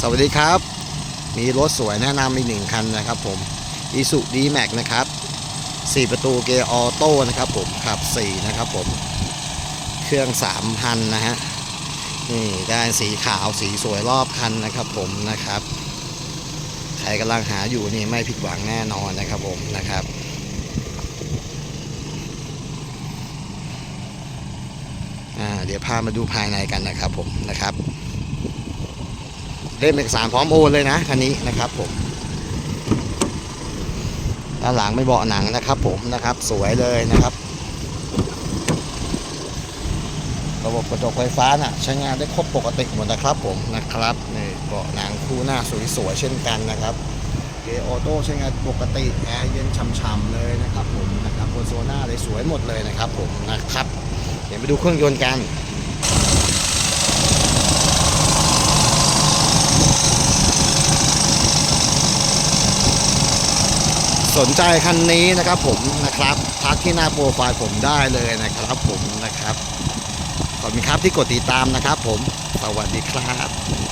สวัสดีครับ มีรถสวยแนะนำอีกหนึ่งคันนะครับผมอีสุดีแม็กนะครับ 4 ประตูเกียร์ออโต้นะครับผมขับ 4 นะครับผม เครื่อง 3,000 นะฮะ นี่ได้สีขาวสีสวยรอบคันนะครับผมนะครับ ใครกำลังหาอยู่นี่ไม่ผิดหวังแน่นอนนะครับผมนะครับเดี๋ยวพามาดูภายในกันนะครับผมนะครับ ล่มเอกสารพร้อมโอนเลยนะคันนี้นะครับผมด้านหลังไม่เบาะหนังนะครับ ผมนะครับสวยเลยนะครับ ระบบกระจกไฟฟ้าน่ะใช้งานได้ครบปกติหมดนะครับผมนะครับนี่เบาะหนังคู่หน้าสวยๆเช่นกันนะครับเกียร์ออโต้ใช้งานปกติแอร์เย็นช่ำๆเลยนะครับผมนะครับบนโซน่าเลยสวยหมดเลยนะครับผมนะครับ เดี๋ยวไปดูเครื่องยนต์กัน สนใจคันนี้นะครับผมนะครับทักที่หน้าโปรไฟล์ผมได้เลยนะครับผมนะครับขอบคุณครับที่กดติดตามนะครับผมสวัสดีครับ